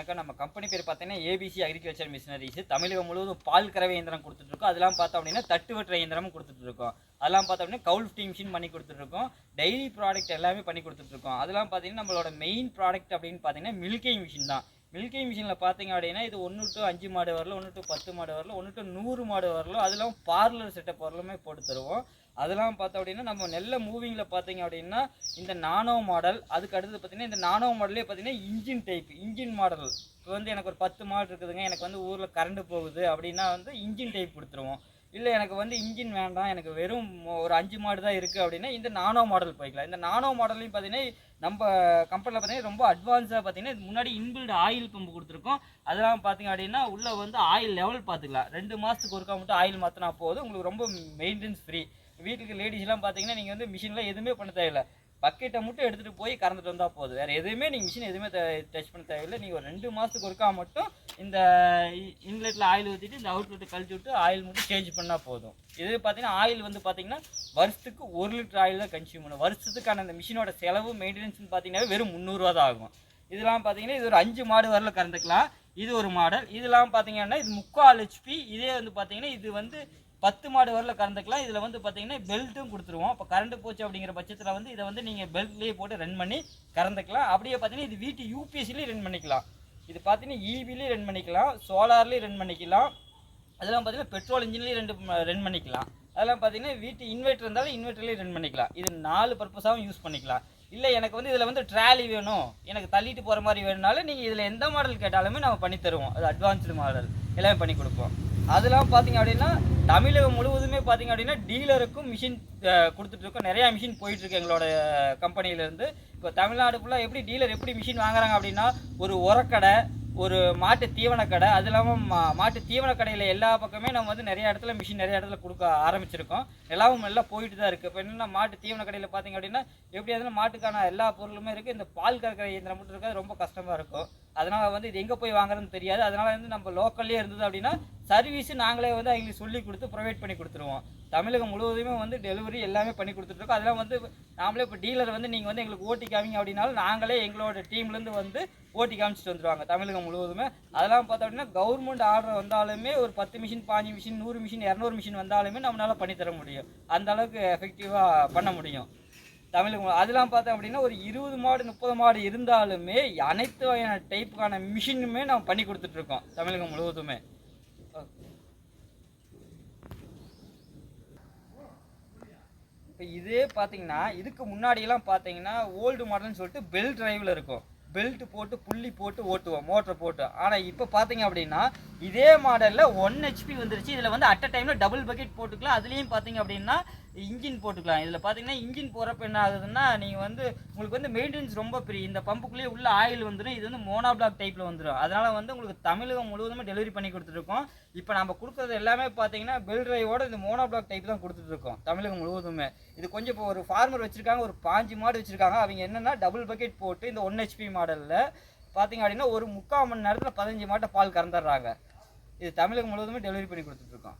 வணக்கம். நம்ம கம்பெனி பேர் பார்த்தீங்கன்னா ஏபிசி அக்ரிகல்ச்சர் மிஷினரிஸ் தமிழகம் முழுவதும் பால் கறவை இயந்திரம் கொடுத்துட்ருக்கோம். அதெல்லாம் பார்த்தோம் அப்படின்னா தட்டு வெட்டுற இயந்திரமும் கொடுத்துட்ருக்கோம். அதெல்லாம் பார்த்தோம் அப்படின்னா கவுல் மிஷின் பண்ணி கொடுத்துட்ருக்கோம். டெய்லி ப்ராடக்ட் எல்லாமே பண்ணி கொடுத்துட்ருக்கோம். அதெல்லாம் பார்த்தீங்கன்னா நம்மளோட மெயின் ப்ராடக்ட் அப்படின்னு பார்த்தீங்கன்னா மில்கிங் மிஷின் தான். மில்கிங் மிஷினில் பார்த்தீங்க அப்படின்னா இது ஒன்று டு அஞ்சு மாடு வரல ஒன்று டு பத்து மாடு வரல ஒன்று டு நூறு மாடு வரல அதெல்லாம் பார்லர் செட்டப் வரலுமே போட்டு தருவோம். அதெல்லாம் பார்த்தோம் அப்படின்னா நம்ம நெல்ல மூவிங்கில் பார்த்தீங்க அப்படின்னா இந்த நானோ மாடல் அதுக்கு அடுத்தது பார்த்தீங்கன்னா இந்த நானோ மாடலே பார்த்தீங்கன்னா இன்ஜின் டைப் இன்ஜின் மாடல் இப்போ வந்து எனக்கு ஒரு பத்து மாடு இருக்குதுங்க எனக்கு வந்து ஊரில் கரண்ட் போகுது அப்படின்னா வந்து இன்ஜின் டைப் கொடுத்துருவோம். இல்லை எனக்கு வந்து இன்ஜின் வேண்டாம். எனக்கு வெறும் ஒரு அஞ்சு மாடு தான் இருக்குது அப்படின்னா இந்த நானோ மாடல் போய்க்கலாம். இந்த நானோ மாடல்லையும் பார்த்தீங்கன்னா நம்ம கம்பெனியில் பார்த்தீங்கன்னா ரொம்ப அட்வான்ஸாக பார்த்தீங்கன்னா இது முன்னாடி இன்பில்டு ஆயில் பம்பு கொடுத்துருக்கோம். அதெல்லாம் பார்த்தீங்க அப்படின்னா உள்ளே வந்து ஆயில் லெவல் பார்த்துக்கலாம் ரெண்டு மாதத்துக்கு ஒருக்கா மட்டும் ஆயில் மாற்றினா போதும். உங்களுக்கு ரொம்ப மெயின்டெனன்ஸ் ஃப்ரீ வீட்டுக்கு லேடிஸ்லாம் பார்த்தீங்கன்னா நீங்கள் வந்து மிஷினில் எதுவுமே பண்ண தேவையில்லை. பக்கெட்டை மட்டும் எடுத்துகிட்டு போய் கறந்துட்டு வந்தால் போதும். வேறு எதுவுமே நீங்கள் மிஷின் எதுவுமே டச் பண்ண தேவையில்லை. நீங்கள் ஒரு ரெண்டு மாதத்துக்கு ஒருக்கா மட்டும் இந்த இன்லெட்டில் ஆயில் ஊற்றிட்டு இந்த அவுட்லெட்டை கழிச்சு விட்டு ஆயில் மட்டும் சேஞ்ச் பண்ணால் போதும். இது பார்த்தீங்கன்னா ஆயில் வந்து பார்த்தீங்கன்னா வருஷத்துக்கு ஒரு லிட்டர் ஆயில் தான் கன்சியூம் பண்ணும் வருஷத்துக்கான அந்த மிஷினோட செலவு மெயின்டெனன்ஸ்னு பார்த்தீங்கன்னா வெறும் முந்நூறுரூவா தான் ஆகும். இதெல்லாம் பார்த்தீங்கன்னா இது ஒரு அஞ்சு மாடு வரல கறந்துக்கலாம். இது ஒரு மாடல். இதெல்லாம் பார்த்தீங்கன்னா இது முக்கால் ஹெச்பி இதே வந்து பார்த்தீங்கன்னா இது வந்து பத்து மாடு வரல கறந்துக்கலாம். இதில் வந்து பார்த்தீங்கன்னா பெல்ட்டும் கொடுத்துருவோம். இப்போ கரண்ட் போச்சு அப்படிங்கிற பட்சத்தில் வந்து இதை வந்து நீங்கள் பெல்ட்லேயே போட்டு ரன் பண்ணி கறந்துக்கலாம். அப்படியே பார்த்தீங்கன்னா இது வீட்டு யூபிஎஸ்சிலையும் ரன் பண்ணிக்கலாம். இது பார்த்தீங்கன்னா ஈவிலையும் ரன் பண்ணிக்கலாம். சோலார்லேயும் ரன் பண்ணிக்கலாம். அதெல்லாம் பார்த்தீங்கன்னா பெட்ரோல் இன்ஜின்லேயும் ரெண்டு ரன் பண்ணிக்கலாம். அதெல்லாம் பார்த்தீங்கன்னா வீட்டு இன்வெர்ட்டர் இருந்தாலும் இன்வெர்ட்டர்லேயும் ரன் பண்ணிக்கலாம். இது நாலு பர்பஸாகவும் யூஸ் பண்ணிக்கலாம். இல்லை எனக்கு வந்து இதில் வந்து ட்ராலி வேணும். எனக்கு தள்ளிட்டு போகிற மாதிரி வேணும்னாலும் நீங்கள் இதில் எந்த மாடல் கேட்டாலுமே நம்ம பண்ணித்தருவோம் அது அட்வான்ஸ்டு மாடல் எல்லாமே பண்ணி கொடுப்போம். அதெல்லாம் பார்த்தீங்க அப்படின்னா தமிழகம் முழுவதுமே பார்த்தீங்க அப்படின்னா டீலருக்கும் மிஷின் கொடுத்துட்ருக்கோம் நிறையா மிஷின் போயிட்டுருக்கு எங்களோட கம்பெனியிலேருந்து இப்போ தமிழ்நாடு ஃபுல்லாக எப்படி டீலர் எப்படி மிஷின் வாங்குறாங்க அப்படின்னா ஒரு உரக்கடை ஒரு மாட்டு தீவன கடை அது இல்லாமல் மா மாட்டு தீவன கடையில் எல்லா பக்கமே நம்ம வந்து நிறைய இடத்துல மிஷின் நிறைய இடத்துல கொடுக்க ஆரம்பிச்சிருக்கோம். எல்லாமும் எல்லாம் போயிட்டு தான் இருக்குது இப்போ என்னென்னா மாட்டு தீவன கடையில் பார்த்தீங்க அப்படின்னா எப்படி அதில் மாட்டுக்கான எல்லா பொருளுமே இருக்குது இந்த பால் கறக்கிற இயந்திரம் மட்டும் இருக்காது ரொம்ப கஷ்டமாக இருக்கும். அதனால் வந்து இது எங்கே போய் வாங்குறதுன்னு தெரியாது. அதனால் வந்து நம்ம லோக்கல்லே இருந்தது அப்படின்னா சர்வீஸு நாங்களே வந்து அவங்களுக்கு சொல்லி கொடுத்து ப்ரொவைட் பண்ணி கொடுத்துருவோம். தமிழகம் முழுவதுமே வந்து டெலிவரி எல்லாமே பண்ணி கொடுத்துட்ருக்கோம். அதெல்லாம் வந்து நாமளே இப்போ டீலர் வந்து நீங்கள் வந்து எங்களுக்கு ஓட்டி காமிங்க அப்படின்னாலும் நாங்களே எங்களோட டீம்லேருந்து வந்து ஓட்டி காமிச்சிட்டு வந்துடுவாங்க தமிழகம் முழுவதுமே. அதெல்லாம் பார்த்தோம் அப்படின்னா கவர்மெண்ட் ஆர்டர் வந்தாலுமே ஒரு பத்து மிஷின் பாஞ்சு மிஷின் நூறு மிஷின் இரநூறு மிஷின் வந்தாலுமே நம்மளால பண்ணி தர முடியும். அந்த அளவுக்கு எஃபெக்டிவாக பண்ண முடியும். தமிழகம் அதெல்லாம் பார்த்தோம் அப்படின்னா ஒரு இருபது மாடு முப்பது மாடு இருந்தாலுமே அனைத்து வகையான டைப்புக்கான மிஷினுமே நம்ம பண்ணி கொடுத்துட்ருக்கோம் தமிழகம் முழுவதுமே. இப்போ இதே பார்த்தீங்கன்னா இதுக்கு முன்னாடியெல்லாம் பார்த்தீங்கன்னா ஓல்டு மாடல்னு சொல்லிட்டு பெல்ட் டிரைவில் இருக்கும். பெல்ட் போட்டு புள்ளி போட்டு ஓட்டுவோம் மோட்டர் போட்டு. ஆனால் இப்போ பார்த்தீங்க அப்படின்னா இதே மாடலில் ஒன் ஹெச்பி வந்துருச்சு. இதில் வந்து அட் அ டைமில் டபுள் பக்கெட் போட்டுக்கலாம். அதுலேயும் பார்த்தீங்க அப்படின்னா இன்ஜின் போட்டுக்கலாம். இதில் பார்த்தீங்கன்னா இன்ஜின் போகிறப்ப என்ன ஆகுதுன்னா நீங்கள் வந்து உங்களுக்கு வந்து மெயின்டெனன்ஸ் ரொம்ப பெரிய இந்த பம்புக்குள்ளேயே உள்ள ஆயில் வந்துடும் இது வந்து மோனா பிளாக் டைப்பில் வந்துடும் அதனால் வந்து உங்களுக்கு தமிழகம் முழுவதுமே டெலிவரி பண்ணி கொடுத்துருக்கோம் இப்போ நம்ம கொடுக்குறது எல்லாமே பார்த்தீங்கன்னா பெல் ட்ரைவோட இந்த மோனோ பிளாக் டைப் தான் கொடுத்துட்ருக்கோம் தமிழகம் முழுவதுமே. இது கொஞ்சம் இப்போ ஒரு ஃபார்மர் வச்சுருக்காங்க ஒரு பாஞ்சு மாடு வச்சுருக்காங்க. அவங்க என்னென்னா டபுள் பக்கெட் போட்டு இந்த ஒன் ஹெச்பி மாடலில் பார்த்தீங்க அப்படின்னா ஒரு முக்கால் மணி நேரத்தில் பதினஞ்சு மாட்டை பால் கறந்துடுறாங்க. இது தமிழகம் முழுவதுமே டெலிவரி பண்ணி கொடுத்துட்ருக்கோம்.